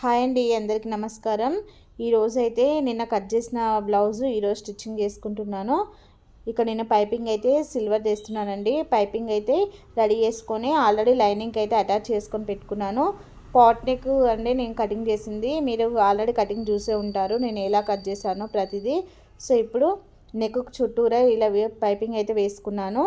Hi అండి అందరికీ నమస్కారం. ఈరోజు అయితే నిన్న కట్ చేసిన బ్లౌజ్ ఈరోజు స్టిచ్చింగ్ చేసుకుంటున్నాను. ఇక్కడ నేను పైపింగ్ అయితే సిల్వర్ చేస్తున్నానండి పైపింగ్ అయితే రెడీ చేసుకొని ఆల్రెడీ లైనింగ్ అయితే అటాచ్ చేసుకొని పెట్టుకున్నాను. పాట్ నెక్ అంటే నేను కటింగ్ చేసింది. మీరు ఆల్రెడీ కటింగ్ చూసే ఉంటారు నేను ఎలా కట్ చేశానో ప్రతిదీ. సో ఇప్పుడు నెక్ చుట్టూరా ఇలా పైపింగ్ అయితే వేసుకున్నాను.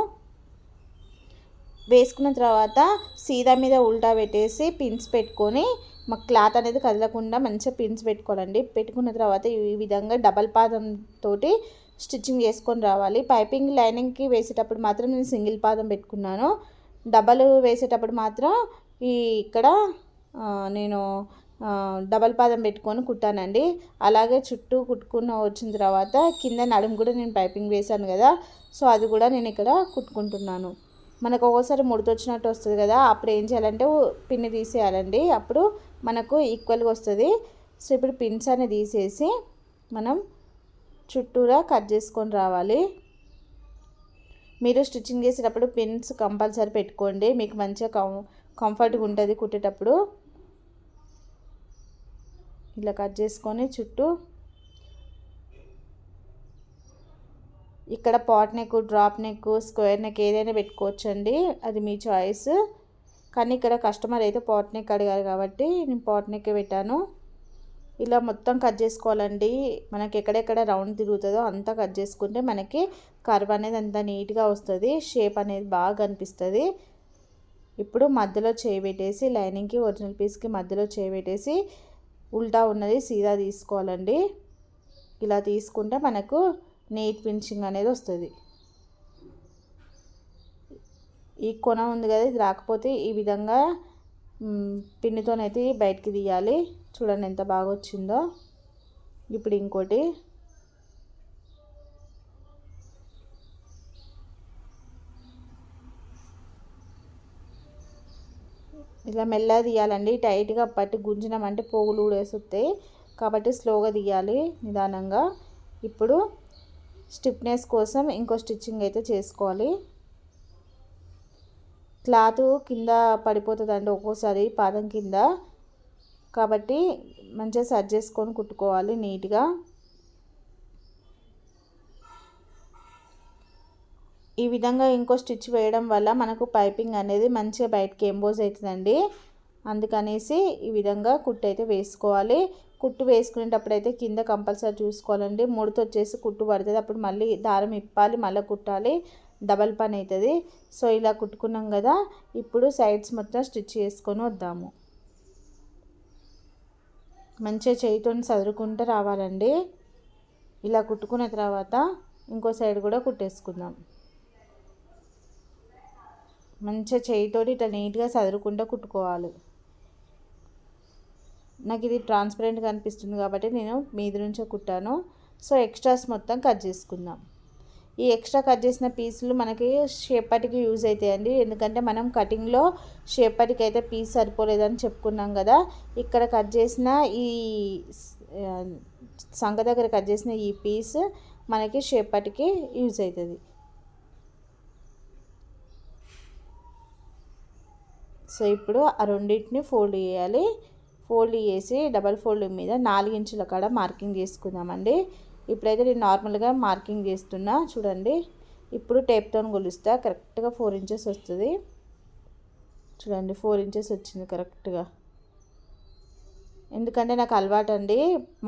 వేసుకున్న తర్వాత సీదా మీద ఉల్టా పెట్టేసి పిన్స్ పెట్టుకొని మాకు క్లాత్ అనేది కదలకుండా మంచిగా పిన్స్ పెట్టుకోవాలండి. పెట్టుకున్న తర్వాత ఈ విధంగా డబల్ పాదం తోటి స్టిచ్చింగ్ చేసుకొని రావాలి. పైపింగ్ లైనింగ్కి వేసేటప్పుడు మాత్రం నేను సింగిల్ పాదం పెట్టుకున్నాను. డబల్ వేసేటప్పుడు మాత్రం ఈ ఇక్కడ నేను డబల్ పాదం పెట్టుకొని కుట్టానండి. అలాగే చుట్టూ కుట్టుకున్న వచ్చిన తర్వాత కింద నడుము కూడా నేను పైపింగ్ వేశాను కదా. సో అది కూడా నేను ఇక్కడ కుట్టుకుంటున్నాను. మనకు ఒక్కోసారి ముడతొచ్చినట్టు వస్తుంది కదా. అప్పుడు ఏం చేయాలంటే పిన్ని తీసేయాలండి. అప్పుడు మనకు ఈక్వల్గా వస్తుంది. సో ఇప్పుడు పిన్స్ అని తీసేసి మనం చుట్టూరా కట్ చేసుకొని రావాలి. మీరు స్టిచ్చింగ్ చేసేటప్పుడు పిన్స్ కంపల్సరీ పెట్టుకోండి. మీకు మంచిగా కం కంఫర్ట్గా ఉంటుంది కుట్టేటప్పుడు. ఇలా కట్ చేసుకొని చుట్టూ ఇక్కడ pot neck drop neck square neck ఏదైనా పెట్టుకోవచ్చండి. అది మీ చాయిస్ కానీ ఇక్కడ కస్టమర్ అయితే పాట్ నెక్ అడిగారు కాబట్టి నేను పాట్ నెక్ పెట్టాను. ఇలా మొత్తం కట్ చేసుకోవాలండి. మనకి ఎక్కడెక్కడ రౌండ్ తిరుగుతుందో అంతా కట్ చేసుకుంటే మనకి కర్వ్ అనేది అంత నీట్గా వస్తుంది. షేప్ అనేది బాగా కనిపిస్తుంది. ఇప్పుడు మధ్యలో చేయబెట్టేసి లైనింగ్కి ఒరిజినల్ పీస్కి మధ్యలో చేయబెట్టేసి ఉల్టా ఉన్నది సీదా తీసుకోవాలండి. ఇలా తీసుకుంటే మనకు నీట్ ఫినిషింగ్ అనేది వస్తుంది. ఈ కొన ఉంది కదా ఇది రాకపోతే ఈ విధంగా పిన్నితోనైతే బయటికి తీయాలి. చూడండి ఎంత బాగా వచ్చిందో. ఇప్పుడు ఇంకోటి. ఇలా మెల్లగా తీయాలండి. టైట్గా పట్టి గుంజినామంటే పోగులు ఊడేసి కాబట్టి స్లోగా తీయాలి నిదానంగా. ఇప్పుడు స్టిఫ్నెస్ కోసం ఇంకో స్టిచ్చింగ్ అయితే చేసుకోవాలి. క్లాత్ కింద పడిపోతుందండి ఒక్కోసారి పాదం కింద. కాబట్టి మంచిగా సర్జ్ చేసుకొని కుట్టుకోవాలి నీట్గా. ఈ విధంగా ఇంకో స్టిచ్ వేయడం వల్ల మనకు పైపింగ్ అనేది మంచిగా బయటకి ఎంబోజ్ అవుతుందండి. అందుకనేసి ఈ విధంగా కుట్టు అయితే వేసుకోవాలి. కుట్టు వేసుకునేటప్పుడు అయితే కింద కంపల్సరీ చూసుకోవాలండి. ముడత వచ్చేసి కుట్టు పడుతుంది. అప్పుడు మళ్ళీ దారం ఇప్పాలి మళ్ళీ కుట్టాలి. డబల్ పని అవుతుంది. సో ఇలా కుట్టుకున్నాం కదా ఇప్పుడు సైడ్స్ మొత్తం స్టిచ్ చేసుకొని వద్దాము. మంచిగా చేయితో చదువుకుంటూ రావాలండి. ఇలా కుట్టుకున్న తర్వాత ఇంకో సైడ్ కూడా కుట్టేసుకుందాం. మంచిగా చేయితోటి ఇట్లా నీట్గా చదువుకుంటూ కుట్టుకోవాలి. నాకు ఇది ట్రాన్స్పరెంట్గా అనిపిస్తుంది కాబట్టి నేను మీది నుంచే కుట్టాను. సో ఎక్స్ట్రాస్ మొత్తం కట్ చేసుకుందాం. ఈ ఎక్స్ట్రా కట్ చేసిన పీసులు మనకి షేపటికి యూజ్ అవుతాయండి. ఎందుకంటే మనం కటింగ్లో షేపటికి అయితే పీస్ సరిపోలేదని చెప్పుకున్నాం కదా. ఇక్కడ కట్ చేసిన ఈ సంగ దగ్గర కట్ చేసిన ఈ పీస్ మనకి షేపటికి యూజ్ అవుతుంది. సో ఇప్పుడు ఆ రెండింటిని ఫోల్డ్ చేయాలి. ఫోల్డ్ చేసి డబల్ ఫోల్డ్ మీద నాలుగు ఇంచుల కాడ మార్కింగ్ చేసుకుందామండి. ఇప్పుడైతే నేను నార్మల్గా మార్కింగ్ చేస్తున్నా చూడండి. ఇప్పుడు టేప్తో కొలుస్తా కరెక్ట్గా ఫోర్ ఇంచెస్ వస్తుంది. చూడండి ఫోర్ ఇంచెస్ వచ్చింది కరెక్ట్గా. ఎందుకంటే నాకు అలవాటు అండి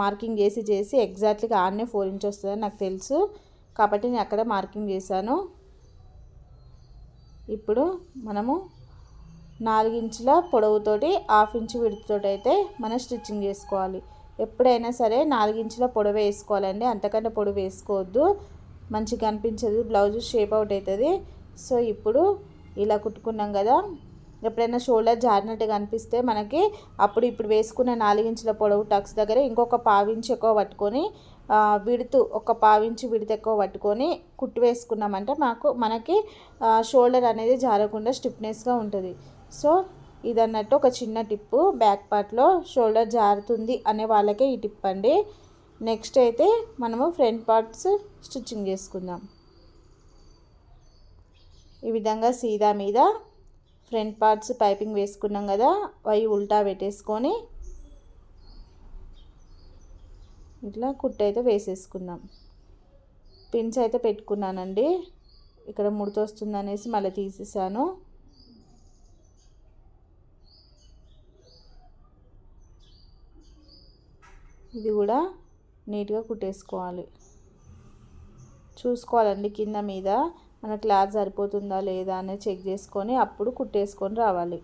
మార్కింగ్ చేసి చేసి ఎగ్జాక్ట్లీగా ఆడనే ఫోర్ ఇంచ్ వస్తుందని నాకు తెలుసు. కాబట్టి నేను అక్కడ మార్కింగ్ చేశాను. ఇప్పుడు మనము నాలుగించుల పొడవుతోటి హాఫ్ ఇంచు విడుతుతోటి అయితే మనం స్టిచ్చింగ్ చేసుకోవాలి. ఎప్పుడైనా సరే నాలుగించుల పొడవు వేసుకోవాలండి. అంతకంటే పొడవు వేసుకోవద్దు. మంచిగా అనిపించదు. బ్లౌజ్ షేప్ అవుట్ అవుతుంది. సో ఇప్పుడు ఇలా కుట్టుకున్నాం కదా. ఎప్పుడైనా షోల్డర్ జారినట్టుగా అనిపిస్తే మనకి అప్పుడు ఇప్పుడు వేసుకున్న నాలుగించుల పొడవు టక్స్ దగ్గర ఇంకొక పావించి ఎక్కువ పట్టుకొని విడుతు ఒక పావించి విడత ఎక్కువ పట్టుకొని కుట్టు వేసుకున్నామంటే మాకు మనకి షోల్డర్ అనేది జారకుండా స్టిఫ్నెస్గా ఉంటుంది. సో ఇదన్నట్టు ఒక చిన్న టిప్పు. బ్యాక్ పార్ట్లో షోల్డర్ జారుతుంది అనే వాళ్ళకే ఈ టిప్ అండి. నెక్స్ట్ అయితే మనము ఫ్రంట్ పార్ట్స్ స్టిచ్చింగ్ చేసుకుందాం. ఈ విధంగా సీదా మీద ఫ్రంట్ పార్ట్స్ పైపింగ్ వేసుకున్నాం కదా అవి ఉల్టా పెట్టేసుకొని ఇట్లా కుట్టు అయితే వేసేసుకుందాం. పిన్స్ అయితే పెట్టుకున్నానండి. ఇక్కడ ముడత వస్తుంది అనేసి మళ్ళీ తీసేసాను. ఇది కూడా నీట్గా కుట్టేసుకోవాలి. చూసుకోవాలండి కింద మీద. మన క్లాత్ సరిపోతుందా లేదా అనేది చెక్ చేసుకొని అప్పుడు కుట్టేసుకొని రావాలి.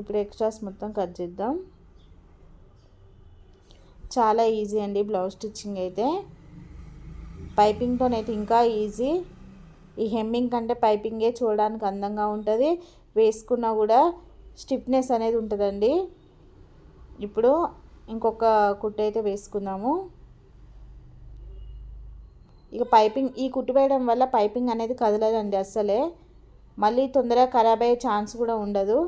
ఇప్పుడు ఎక్స్ట్రాస్ మొత్తం కట్ చేద్దాం. చాలా ఈజీ అండి బ్లౌజ్ స్టిచ్చింగ్ అయితే. పైపింగ్తోనైతే ఇంకా ఈజీ. ఈ హెమ్మింగ్ కంటే పైపింగే చూడడానికి అందంగా ఉంటుంది. వేసుకున్నా కూడా స్టిఫ్నెస్ అనేది ఉంటుందండి. ఇప్పుడు ఇంకొక కుట్టు అయితే వేసుకుందాము. ఇక పైపింగ్ ఈ కుట్టు వేయడం వల్ల పైపింగ్ అనేది కదలదండి అస్సలే. మళ్ళీ తొందరగా ఖరాబ్ అయ్యే ఛాన్స్ కూడా ఉండదు.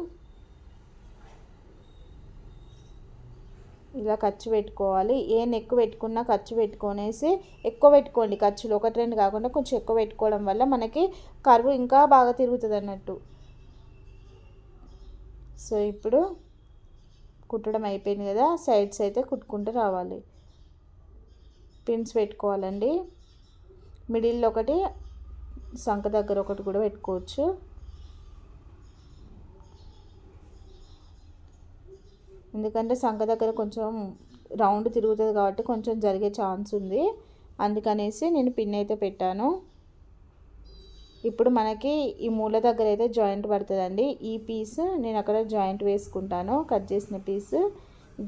ఇలా ఖర్చు పెట్టుకోవాలి. ఏ నెక్ పెట్టుకున్నా ఖర్చు పెట్టుకొనేసి ఎక్కువ పెట్టుకోండి ఖర్చులు. ఒకటి రెండు కాకుండా కొంచెం ఎక్కువ పెట్టుకోవడం వల్ల మనకి కరువు ఇంకా బాగా తిరుగుతుంది అన్నట్టు సో ఇప్పుడు కుట్టడం అయిపోయింది కదా సైడ్స్ అయితే కుట్టుకుంటూ రావాలి. పిన్స్ పెట్టుకోవాలండి. మిడిల్లో ఒకటి సంక దగ్గర ఒకటి కూడా పెట్టుకోవచ్చు. ఎందుకంటే సంఖ దగ్గర కొంచెం రౌండ్ తిరుగుతుంది కాబట్టి కొంచెం జరిగే ఛాన్స్ ఉంది. అందుకనేసి నేను పిన్ అయితే పెట్టాను. ఇప్పుడు మనకి ఈ మూల దగ్గర అయితే జాయింట్ పడుతుందండి. ఈ పీస్ నేను అక్కడ జాయింట్ వేసుకుంటాను. కట్ చేసిన పీస్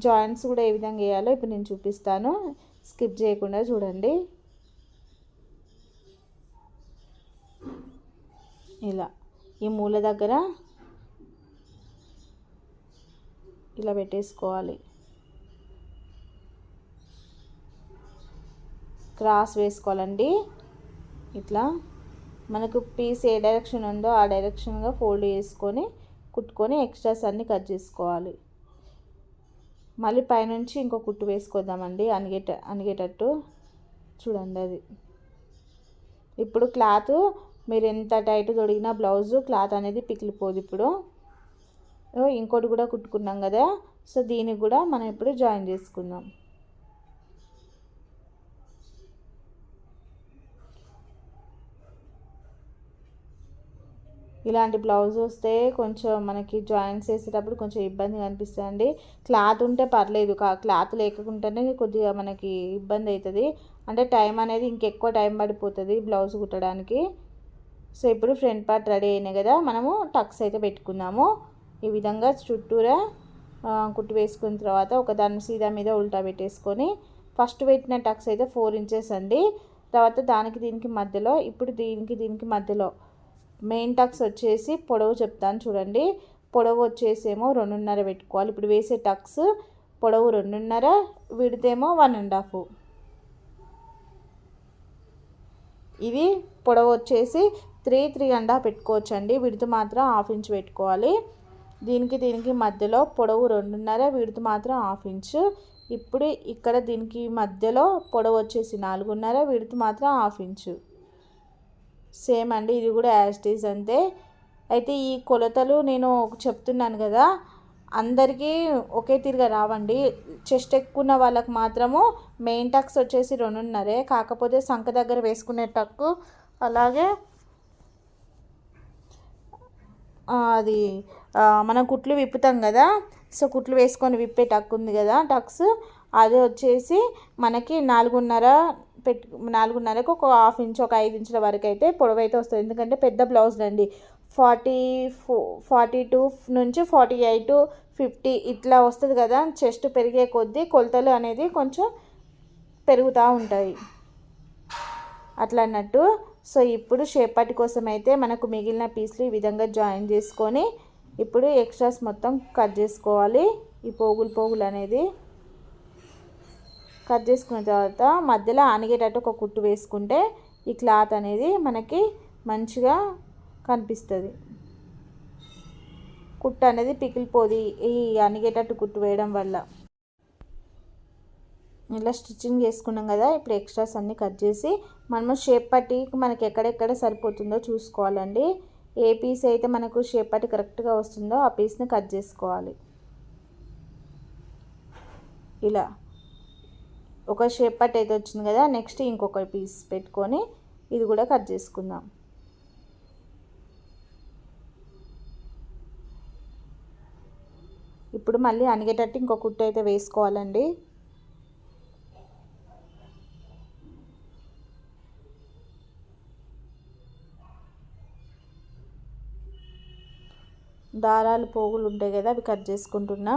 జాయింట్స్ కూడా ఏ విధంగా వేయాలో ఇప్పుడు నేను చూపిస్తాను. స్కిప్ చేయకుండా చూడండి. ఇలా. ఈ మూల దగ్గర ఇలా పెట్టేసుకోవాలి. క్రాస్ వేసుకోవాలండి. ఇట్లా. మనకు పీస్ ఏ డైరెక్షన్ ఉందో ఆ డైరెక్షన్గా ఫోల్డ్ చేసుకొని కుట్టుకొని ఎక్స్ట్రాస్ అన్నీ కట్ చేసుకోవాలి. మళ్ళీ పైనుంచి ఇంకో కుట్టు వేసుకోద్దామండి. అనిగేట అనిగేటట్టు చూడండి అది. ఇప్పుడు క్లాత్ మీరు ఎంత టైట్ తొడిగినా బ్లౌజు క్లాత్ అనేది పికిలిపోదు ఇప్పుడు. ఇంకోటి కూడా కుట్టుకున్నాం కదా. సో దీనికి కూడా మనం ఇప్పుడు జాయిన్ చేసుకుందాం. ఇలాంటి బ్లౌజ్ వస్తే కొంచెం మనకి జాయింట్స్ వేసేటప్పుడు కొంచెం ఇబ్బంది అనిపిస్తుంది క్లాత్ ఉంటే పర్లేదు క్లాత్ లేకుంటేనే కొద్దిగా మనకి ఇబ్బంది అవుతుంది అంటే టైం అనేది ఇంకెక్కువ టైం పడిపోతుంది బ్లౌజ్ కుట్టడానికి. సో ఇప్పుడు ఫ్రంట్ పార్ట్ రెడీ అయినాయి కదా మనము టక్స్ అయితే పెట్టుకుందాము. ఈ విధంగా చుట్టూరా కుట్టు వేసుకున్న తర్వాత ఒక దాని సీదా మీద ఉల్టా పెట్టేసుకొని ఫస్ట్ పెట్టిన టక్స్ అయితే ఫోర్ ఇంచెస్ అండి. తర్వాత దానికి దీనికి మధ్యలో ఇప్పుడు దీనికి దీనికి మధ్యలో మెయిన్ టక్స్ వచ్చేసి పొడవు చెప్తాను చూడండి. పొడవు వచ్చేసేమో రెండున్నర పెట్టుకోవాలి. ఇప్పుడు వేసే టక్స్ పొడవు రెండున్నర విడితేమో వన్ అండ్ హాఫ్ ఇది పొడవు వచ్చేసి త్రీ త్రీ అండ్ హాఫ్ పెట్టుకోవచ్చండి. విడుతు మాత్రం హాఫ్ ఇంచ్ పెట్టుకోవాలి. దీనికి దీనికి మధ్యలో పొడవు రెండున్నర విడుతు మాత్రం హాఫ్ ఇంచ్ ఇప్పుడు ఇక్కడ దీనికి మధ్యలో పొడవు వచ్చేసి నాలుగున్నర విడుతు మాత్రం హాఫ్ ఇంచు సేమ్ అండి ఇది కూడా యాస్టీస్ అంతే. అయితే ఈ కొలతలు నేను చెప్తున్నాను కదా అందరికీ ఒకే తీరుగా రావండి. చెస్ట్ ఎక్కున్న వాళ్ళకి మాత్రము మెయిన్ టక్స్ వచ్చేసి రెండున్నరే కాకపోతే సంఖ దగ్గర వేసుకునే టక్కు అలాగే అది మనం కుట్లు విప్పుతాం కదా సో కుట్లు వేసుకొని విప్పే టక్ ఉంది కదా టక్స్ అది వచ్చేసి మనకి నాలుగున్నర పెట్టు నాలుగున్నరకు ఒక హాఫ్ ఇంచ్ ఒక ఐదు ఇంచుల వరకు అయితే పొడవు అయితే వస్తుంది. ఎందుకంటే పెద్ద బ్లౌజ్ అండి ఫార్టీ ఫో ఫార్టీ టూ నుంచి ఫార్టీ ఎయిట్ ఫిఫ్టీ ఇట్లా వస్తుంది కదా. చెస్ట్ పెరిగే కొద్దీ కొలతలు అనేది కొంచెం పెరుగుతూ ఉంటాయి. అట్లా అన్నట్టు సో ఇప్పుడు షేపటి కోసం అయితే మనకు మిగిలిన పీస్లు ఈ విధంగా జాయిన్ చేసుకొని ఇప్పుడు ఎక్స్ట్రాస్ మొత్తం కట్ చేసుకోవాలి. ఈ పోగులు పోగులు అనేది కట్ చేసుకున్న తర్వాత మధ్యలో అనిగేటట్టు ఒక కుట్టు వేసుకుంటే ఈ క్లాత్ అనేది మనకి మంచిగా కనిపిస్తుంది. కుట్టు అనేది పికిలిపోది ఈ అనిగేటట్టు కుట్టు వేయడం వల్ల. ఇలా స్టిచ్చింగ్ చేసుకున్నాం కదా ఇప్పుడు ఎక్స్ట్రాస్ అన్నీ కట్ చేసి మనము షేప్ పట్టి మనకి ఎక్కడెక్కడ సరిపోతుందో చూసుకోవాలండి. ఏ పీస్ అయితే మనకు షేప్ పట్టి కరెక్ట్గా వస్తుందో ఆ పీస్ని కట్ చేసుకోవాలి. ఇలా. ఒక షేప్ పట్ అయితే వచ్చింది కదా నెక్స్ట్ ఇంకొక పీస్ పెట్టుకొని ఇది కూడా కట్ చేసుకుందాం. ఇప్పుడు మళ్ళీ అనిగేటట్టు ఇంకో కుట్టు అయితే వేసుకోవాలండి. దారాలు పోగులు ఉంటాయి కదా అవి కట్ చేసుకుంటున్నా.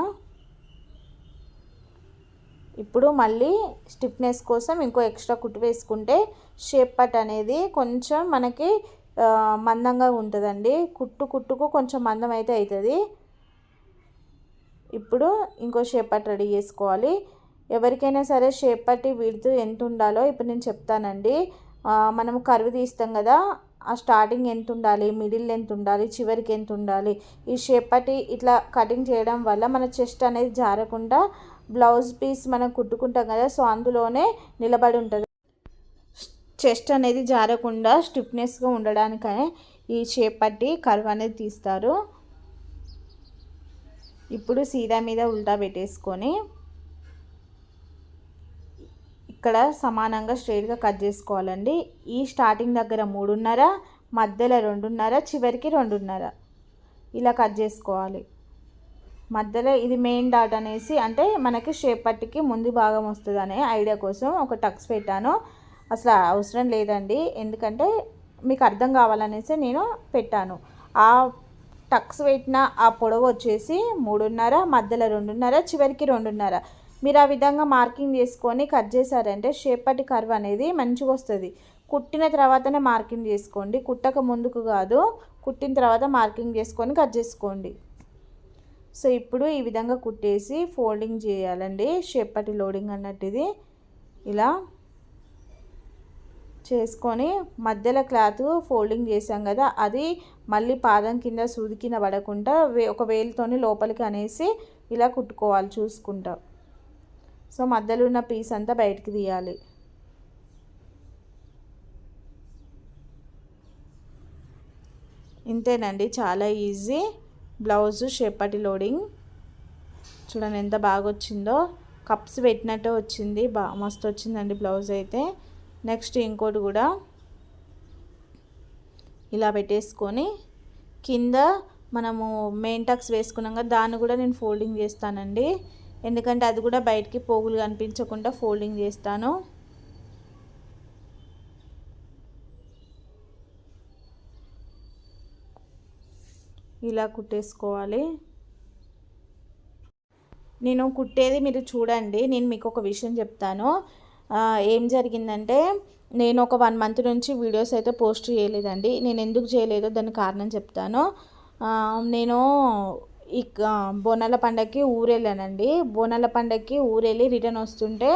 ఇప్పుడు మళ్ళీ స్టిఫ్నెస్ కోసం ఇంకో ఎక్స్ట్రా కుట్టు వేసుకుంటే షేప్ పట్ అనేది కొంచెం మనకి మందంగా ఉంటుందండి. కుట్టు కుట్టుకు కొంచెం మందం అయితే అవుతుంది ఇప్పుడు ఇంకో షేప్ పట్ రెడీ చేసుకోవాలి. ఎవరికైనా సరే షేప్ పట్టి విడుతూ ఎంత ఉండాలో ఇప్పుడు నేను చెప్తానండి. మనం కరువు తీస్తాం కదా ఆ స్టార్టింగ్ ఎంత ఉండాలి మిడిల్ ఎంత ఉండాలి చివరికి ఎంత ఉండాలి ఈ షేప్ పట్టి ఇట్లా కటింగ్ చేయడం వల్ల మన చెస్ట్ అనేది జారకుండా బ్లౌజ్ పీస్ మనం కుట్టుకుంటాం కదా సో అందులోనే నిలబడి ఉంటుంది. చెస్ట్ అనేది జారకుండా స్టిఫ్నెస్గా ఉండడానికనే ఈ షేప్ పట్టి కర్వ్ అనేది తీస్తారు. ఇప్పుడు సీదా మీద ఉల్టా పెట్టేసుకొని ఇక్కడ సమానంగా స్ట్రైట్గా కట్ చేసుకోవాలండి. ఈ స్టార్టింగ్ దగ్గర మూడున్నర మధ్యలో రెండున్నర చివరికి రెండున్నర. ఇలా కట్ చేసుకోవాలి. మధ్యలో ఇది మెయిన్ డాట్ అనేసి అంటే మనకి షేప్ పట్టికి ముందు భాగం వస్తుంది అనే ఐడియా కోసం ఒక టక్స్ పెట్టాను. అసలు అవసరం లేదండి. ఎందుకంటే మీకు అర్థం కావాలనేసి నేను పెట్టాను. ఆ టక్స్ పెట్టిన ఆ పొడవు వచ్చేసి మూడున్నర మధ్యలో రెండున్నర చివరికి రెండున్నర. మీరు ఆ విధంగా మార్కింగ్ చేసుకొని కట్ చేశారంటే షేపటి కర్వ్ అనేది మంచిగా వస్తుంది. కుట్టిన తర్వాతనే మార్కింగ్ చేసుకోండి. కుట్టక ముందుకు కాదు కుట్టిన తర్వాత మార్కింగ్ చేసుకొని కట్ చేసుకోండి. సో ఇప్పుడు ఈ విధంగా కుట్టేసి ఫోల్డింగ్ చేయాలండి. షేపటి లోడింగ్ అన్నట్టు ఇది ఇలా చేసుకొని మధ్యలో క్లాత్ ఫోల్డింగ్ చేసాం కదా అది మళ్ళీ పాదం కింద సూది కింద పడకుండా ఒక వేలుతోని లోపలికి అనేసి ఇలా కుట్టుకోవాలి చూసుకుంటా. సో మధ్యలో ఉన్న పీస్ అంతా బయటికి తీయాలి. ఇంతేనండి చాలా ఈజీ. Blouse షేపటి loading. చూడండి ఎంత బాగా వచ్చిందో కప్స్ పెట్టినట్టే వచ్చింది. బా మస్తు వచ్చిందండి బ్లౌజ్ అయితే. నెక్స్ట్ ఇంకోటి కూడా ఇలా పెట్టేసుకొని కింద మనము మెయిన్ టక్స్ వేసుకున్నాం కదా దాన్ని కూడా నేను ఫోల్డింగ్ చేస్తానండి. ఎందుకంటే అది కూడా బయటికి పోగులు కనిపించకుండా ఫోల్డింగ్ చేస్తాను. ఇలా కుట్టేసుకోవాలి. నేను కుట్టేది మీరు చూడండి నేను మీకు ఒక విషయం చెప్తాను. ఏం జరిగిందంటే నేను ఒక వన్ మంత్ నుంచి వీడియోస్ అయితే పోస్ట్ చేయలేదండి. నేను ఎందుకు చేయలేదో దానికి కారణం చెప్తాను. నేను ఈ బోనాల పండగకి ఊరెళ్ళానండి. బోనాల పండగకి ఊరెళ్ళి రిటర్న్ వస్తుంటే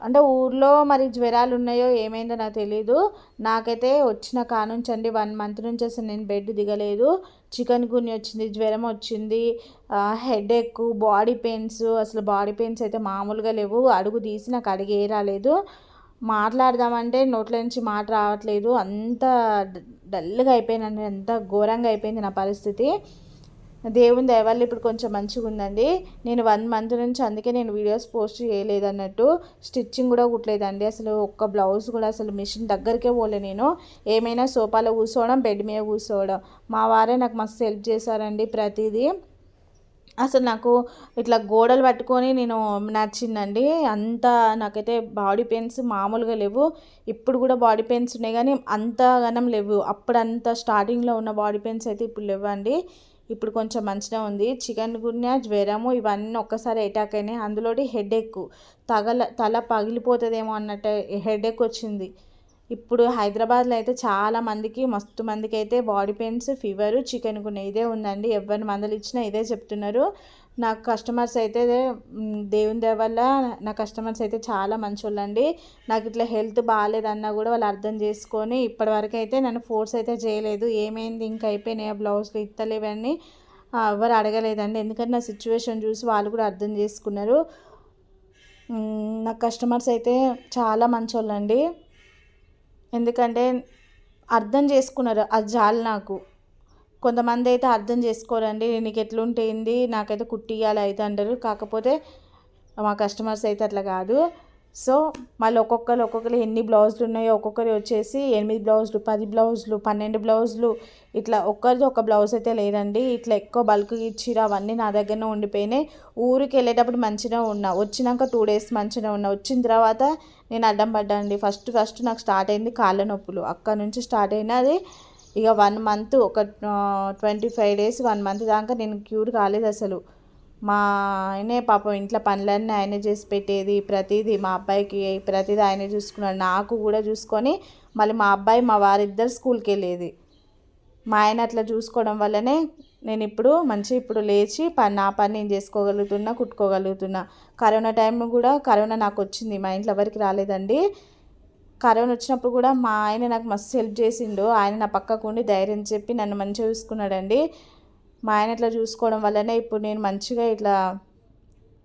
అంటే ఊర్లో మరి జ్వరాలు ఉన్నాయో ఏమైందో నాకు తెలీదు. నాకైతే వచ్చిన కానుంచి అండి వన్ మంత్ నుంచి అసలు నేను బెడ్ దిగలేదు. చికెన్ గుని వచ్చింది జ్వరం వచ్చింది హెడ్ ఎక్ బాడీ పెయిన్స్ అసలు బాడీ పెయిన్స్ అయితే మామూలుగా లేవు. అడుగు తీసి నాకు అడిగే రాలేదు. మాట్లాడదామంటే నోట్ల నుంచి మాట రావట్లేదు. అంత డల్గా అయిపోయినండి అంత ఘోరంగా అయిపోయింది నా పరిస్థితి. దేవుని దయవల్ల ఇప్పుడు కొంచెం మంచిగా ఉందండి. నేను వన్ మంత్ నుంచి అందుకే నేను వీడియోస్ పోస్ట్ చేయలేదు అన్నట్టు స్టిచ్చింగ్ కూడా కుట్టలేదండి. అసలు ఒక్క బ్లౌజ్ కూడా అసలు మిషన్ దగ్గరికే పోలే నేను. ఏమైనా సోఫాలో కూర్చోవడం బెడ్ మీద కూర్చోవడం. మా వారే నాకు మస్తు హెల్ప్ చేశారండి ప్రతిదీ. అసలు నాకు ఇట్లా గోడలు పట్టుకొని నేను నచ్చిందండి అంత నాకైతే బాడీ పెయిన్స్ మామూలుగా లేవు. ఇప్పుడు కూడా బాడీ పెయిన్స్ ఉన్నాయి కానీ అంతగానం లేవు. అప్పుడు అంత స్టార్టింగ్లో ఉన్న బాడీ పెయిన్స్ అయితే ఇప్పుడు లేవండి. ఇప్పుడు కొంచెం మంచిగా ఉంది. చికెన్ గున్యా జ్వరము ఇవన్నీ ఒక్కసారి అటాక్ అయినాయి. అందులోటి హెడ్ ఎక్ తగల తల పగిలిపోతుందేమో అన్నట్టు హెడ్ ఎక్ వచ్చింది. ఇప్పుడు హైదరాబాద్లో అయితే చాలా మందికి మస్తు మందికి అయితే body pains fever chikungunya ఇదే ఉందండి. ఎవరిని మందలు ఇచ్చినా ఇదే చెప్తున్నారు. నా కస్టమర్స్ అయితే దేవుని దయ వల్ల నా కస్టమర్స్ అయితే చాలా మంచోళ్ళండి. నాకు ఇట్లా హెల్త్ బాగాలేదన్నా కూడా వాళ్ళు అర్థం చేసుకొని ఇప్పటివరకు అయితే నన్ను ఫోర్స్ అయితే చేయలేదు. ఏమైంది? ఇంకా అయిపోయినాయి బ్లౌజ్లు ఇస్తలేవని ఎవరు అడగలేదండి. ఎందుకంటే నా సిచ్యువేషన్ చూసి వాళ్ళు కూడా అర్థం చేసుకున్నారు. నా కస్టమర్స్ అయితే చాలా మంచోళ్ళండి. ఎందుకంటే అర్థం చేసుకున్నారు. అది చాలు నాకు. కొంతమంది అయితే అర్థం చేసుకోరండి నీకు ఎట్లుంటేంది నాకైతే కుట్టియాలి అయితే అంటారు. కాకపోతే మా కస్టమర్స్ అయితే అట్లా కాదు. సో మళ్ళీ ఒక్కొక్కరు ఒక్కొక్కరు ఎన్ని బ్లౌజులు ఉన్నాయో ఒక్కొక్కరు వచ్చేసి ఎనిమిది బ్లౌజులు పది బ్లౌజులు పన్నెండు బ్లౌజులు ఇట్లా ఒక్కరిది ఒక బ్లౌజ్ అయితే లేదండి. ఇట్లా ఎక్కువ బల్క్ ఇచ్చిరు అవన్నీ నా దగ్గరనే ఉండిపోయినాయి. ఊరికి వెళ్ళేటప్పుడు మంచిగా ఉన్నా వచ్చినాక టూ డేస్ మంచిగా ఉన్నా. వచ్చిన తర్వాత నేను అడ్డం పడ్డానండి. ఫస్ట్ ఫస్ట్ నాకు స్టార్ట్ అయింది కాళ్ళ నొప్పులు. అక్కడ నుంచి స్టార్ట్ అయినది ఇక వన్ మంత్ ఒక twenty five days one month దాకా నేను క్యూర్ కాలేదు అసలు. మా ఆయనే పాపం ఇంట్లో పనులన్నీ ఆయనే చేసి పెట్టేది ప్రతిదీ మా అబ్బాయికి ప్రతిదీ ఆయనే చూసుకున్నాడు. నాకు కూడా చూసుకొని మళ్ళీ మా అబ్బాయి మా వారిద్దరు స్కూల్కి వెళ్ళేది. మా ఆయన అట్లా చూసుకోవడం వల్లనే నేను ఇప్పుడు మంచి ఇప్పుడు లేచి పని నా పని నేను చేసుకోగలుగుతున్నా కుట్టుకోగలుగుతున్నా. కరోనా టైంలో కూడా కరోనా నాకు వచ్చింది. మా ఇంట్లో ఎవరికి రాలేదండి. కరోనా వచ్చినప్పుడు కూడా మా ఆయన నాకు మస్తు హెల్ప్ చేసిండు. ఆయన నా పక్కకు ఉండి ధైర్యం చెప్పి నన్ను మంచిగా చూసుకున్నాడండి. మా ఆయన ఇట్లా చూసుకోవడం వల్లనే ఇప్పుడు నేను మంచిగా ఇట్లా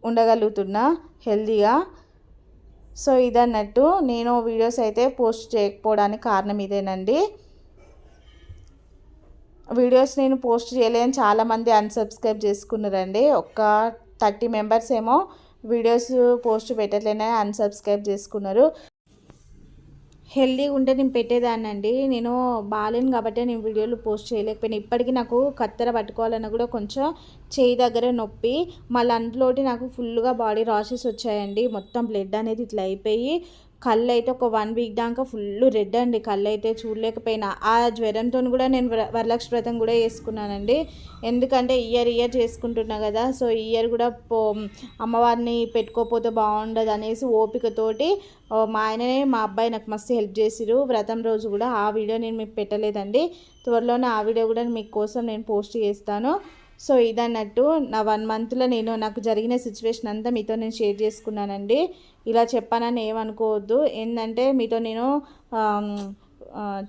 ఉండగలుగుతున్నా హెల్తీగా. సో ఇదన్నట్టు నేను వీడియోస్ అయితే పోస్ట్ చేయకపోవడానికి కారణం ఇదేనండి. వీడియోస్ నేను పోస్ట్ చేయలేని చాలామంది అన్సబ్స్క్రైబ్ చేసుకున్నారండి. ఒక థర్టీ మెంబర్స్ ఏమో వీడియోస్ పోస్ట్ పెట్టట్లేనే అన్సబ్స్క్రైబ్ చేసుకున్నారు. హెల్దీగా ఉంటే నేను పెట్టేదాన్నండి. నేను బాగాలేను కాబట్టి నేను వీడియోలు పోస్ట్ చేయలేకపోయినా. ఇప్పటికీ నాకు కత్తెర పట్టుకోవాలన్నా కూడా కొంచెం చేయి దగ్గర నొప్పి మళ్ళీ అందులోటి నాకు ఫుల్గా బాడీ రాషెస్ వచ్చాయండి. మొత్తం బ్లడ్ అనేది ఇట్లా అయిపోయి కళ్ళు అయితే ఒక వన్ వీక్ దాకా ఫుల్ రెడ్ అండి. కళ్ళు అయితే చూడలేకపోయినా. ఆ జ్వరంతో కూడా నేను వరలక్ష్మి వ్రతం కూడా చేసుకున్నానండి. ఎందుకంటే ఇయర్ ఇయర్ చేసుకుంటున్నా కదా సో ఇయర్ కూడా పో అమ్మవారిని పెట్టుకోపోతే బాగుండదు అనేసి ఓపికతోటి మా ఆయననే మా అబ్బాయి నాకు మస్తు హెల్ప్ చేసిరు వ్రతం రోజు కూడా ఆ వీడియో నేను మీకు పెట్టలేదండి. త్వరలోనే ఆ వీడియో కూడా మీకోసం నేను పోస్ట్ చేస్తాను. సో ఇదన్నట్టు నా వన్ మంత్లో నేను నాకు జరిగిన సిచ్యువేషన్ అంతా మీతో నేను షేర్ చేసుకున్నానండి. ఇలా చెప్పానని ఏమనుకోవద్దు. ఏంటంటే మీతో నేను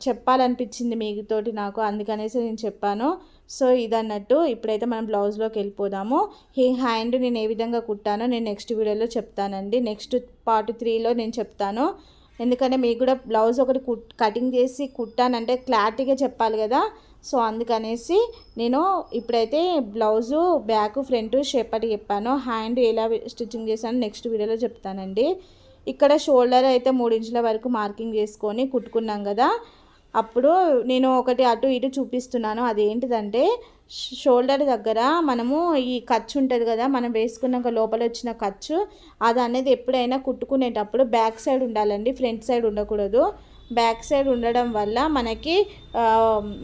చెప్పాలనిపించింది మీతోటి నాకు అందుకనేసి నేను చెప్పాను. సో ఇదన్నట్టు ఇప్పుడైతే మనం బ్లౌజ్లోకి వెళ్ళిపోదాము. ఈ హ్యాండ్ నేను ఏ విధంగా కుట్టానో నేను నెక్స్ట్ వీడియోలో చెప్తానండి. నెక్స్ట్ పార్ట్ త్రీలో నేను చెప్తాను. ఎందుకంటే మీకు కూడా బ్లౌజ్ ఒకటి కుట్ కటింగ్ చేసి కుట్టానంటే క్లారిటీగా చెప్పాలి కదా. సో అందుకనేసి నేను ఇప్పుడైతే బ్లౌజు బ్యాక్ ఫ్రంట్ షేప్ అని చెప్పాను. హ్యాండ్ ఎలా స్టిచ్చింగ్ చేశాను నెక్స్ట్ వీడియోలో చెప్తానండి. ఇక్కడ షోల్డర్ అయితే మూడు ఇంచుల వరకు మార్కింగ్ చేసుకొని కుట్టుకున్నాం కదా. అప్పుడు నేను ఒకటి అటు ఇటు చూపిస్తున్నాను. అదేంటిదంటే షోల్డర్ దగ్గర మనము ఈ ఖర్చు ఉంటుంది కదా మనం వేసుకున్నాక లోపల వచ్చిన ఖర్చు అది అనేది ఎప్పుడైనా కుట్టుకునేటప్పుడు బ్యాక్ సైడ్ ఉండాలండి ఫ్రంట్ సైడ్ ఉండకూడదు. బ్యాక్ సైడ్ ఉండడం వల్ల మనకి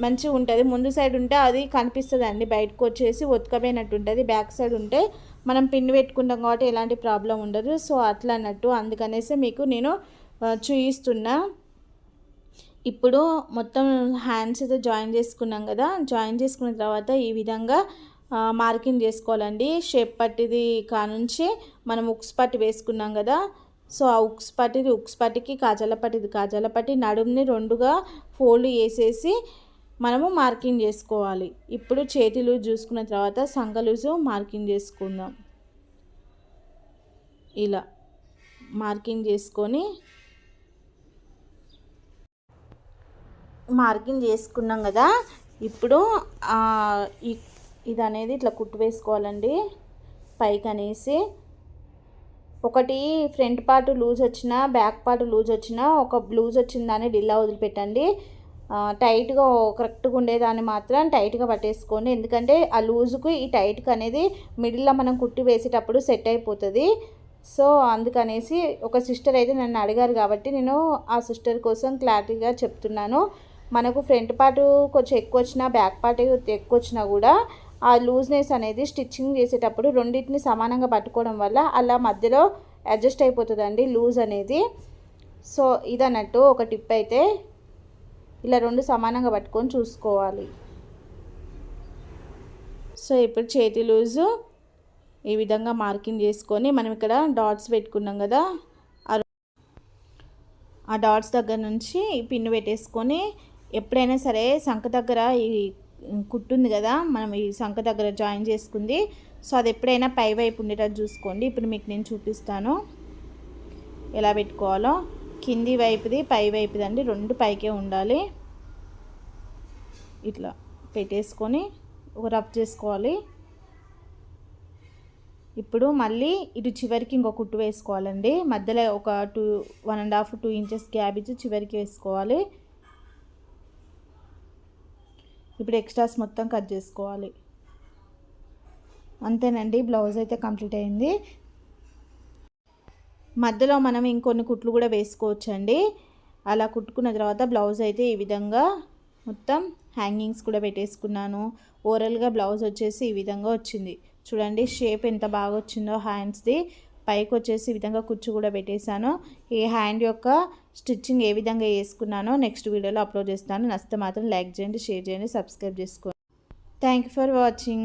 మంచిగా ఉంటుంది. ముందు సైడ్ ఉంటే అది కనిపిస్తుంది అండి బయటకు వచ్చేసి ఒత్తుకపోయినట్టు ఉంటుంది బ్యాక్ సైడ్ ఉంటే మనం పిన్ పెట్టుకుంటాం కాబట్టి ఎలాంటి ప్రాబ్లం ఉండదు. సో అట్లా అన్నట్టు అందుకనేసి మీకు నేను చూయిస్తున్నా. ఇప్పుడు మొత్తం హ్యాండ్స్ అయితే జాయిన్ చేసుకున్నాం కదా. జాయిన్ చేసుకున్న తర్వాత ఈ విధంగా మార్కింగ్ చేసుకోవాలండి. షేప్ పట్టిది కానుంచి మనం ఉక్స్ పట్టి వేసుకున్నాం కదా. సో ఆ ఉక్స్ పట్టిది ఉక్స్ పట్టికి కాజాల పట్టిది. కాజాల పట్టి నడుముని రెండుగా ఫోల్డ్ వేసేసి మనము మార్కింగ్ చేసుకోవాలి. ఇప్పుడు చేతి లూజ్ చూసుకున్న తర్వాత సంఖ లూజు మార్కింగ్ చేసుకుందాం. ఇలా మార్కింగ్ చేసుకొని మార్కింగ్ చేసుకున్నాం కదా. ఇప్పుడు ఇది అనేది ఇట్లా కుట్టు వేసుకోవాలండి. పైకి అనేసి ఒకటి ఫ్రంట్ పార్ట్ లూజ్ వచ్చినా బ్యాక్ పార్ట్ లూజ్ వచ్చినా ఒక లూజ్ వచ్చిందని డిల్లా వదిలిపెట్టండి. టైట్గా కరెక్ట్గా ఉండేదాన్ని మాత్రం టైట్గా పట్టేసుకోండి. ఎందుకంటే ఆ లూజుకు ఈ టైట్కి అనేది మిడిల్లో మనం కుట్టి వేసేటప్పుడు సెట్ అయిపోతుంది. సో అందుకనేసి ఒక సిస్టర్ అయితే నన్ను అడిగారు కాబట్టి నేను ఆ సిస్టర్ కోసం క్లారిటీగా చెప్తున్నాను. మనకు ఫ్రంట్ పార్ట్ కొంచెం ఎక్కువ వచ్చినా బ్యాక్ పార్ట్ ఎక్కువ వచ్చినా కూడా ఆ లూజ్నెస్ అనేది స్టిచ్చింగ్ చేసేటప్పుడు రెండింటిని సమానంగా పట్టుకోవడం వల్ల అలా మధ్యలో అడ్జస్ట్ అయిపోతుందండి లూజ్ అనేది. సో ఇదన్నట్టు ఒక టిప్ అయితే ఇలా రెండు సమానంగా పట్టుకొని చూసుకోవాలి. సో ఇప్పుడు చేతి లూజు ఈ విధంగా మార్కింగ్ చేసుకొని మనం ఇక్కడ డాట్స్ పెట్టుకున్నాం కదా ఆ డాట్స్ దగ్గర నుంచి పిన్ను పెట్టేసుకొని ఎప్పుడైనా సరే సంఖ దగ్గర ఈ కుట్టుంది కదా మనం ఈ సంఖ దగ్గర జాయిన్ చేసుకుంది. సో అది ఎప్పుడైనా పై వైపు ఉండేటట్టు చూసుకోండి. ఇప్పుడు మీకు నేను చూపిస్తాను. ఎలా పెట్టుకోవాలో. కింది వైపుది పై వైపుది అండి. రెండు పైకే ఉండాలి. ఇట్లా పెట్టేసుకొని ఒక రబ్ చేసుకోవాలి. ఇప్పుడు మళ్ళీ ఇటు చివరికి ఇంకో కుట్టు వేసుకోవాలండి. మధ్యలో ఒక two one and half two inches gap ఇచ్చి చివరికి వేసుకోవాలి. ఇప్పుడు ఎక్స్ట్రాస్ మొత్తం కట్ చేసుకోవాలి. అంతేనండి బ్లౌజ్ అయితే కంప్లీట్ అయింది. మధ్యలో మనం ఇంకొన్ని కుట్లు కూడా వేసుకోవచ్చండి. అలా కుట్టుకున్న తర్వాత బ్లౌజ్ అయితే ఈ విధంగా మొత్తం హ్యాంగింగ్స్ కూడా పెట్టేసుకున్నాను. ఓవరాల్గా బ్లౌజ్ వచ్చేసి ఈ విధంగా వచ్చింది. చూడండి షేప్ ఎంత బాగా వచ్చిందో హ్యాండ్స్ది. పైకి వచ్చేసి ఈ విధంగా కుచ్చు కూడా పెట్టేశాను. ఈ హ్యాండ్ యొక్క స్టిచ్చింగ్ ఏ విధంగా వేసుకున్నానో నెక్స్ట్ వీడియోలో అప్లోడ్ చేస్తాను. నచ్చితే మాత్రం లైక్ చేయండి షేర్ చేయండి సబ్స్క్రైబ్ చేసుకోండి. Thank you for watching.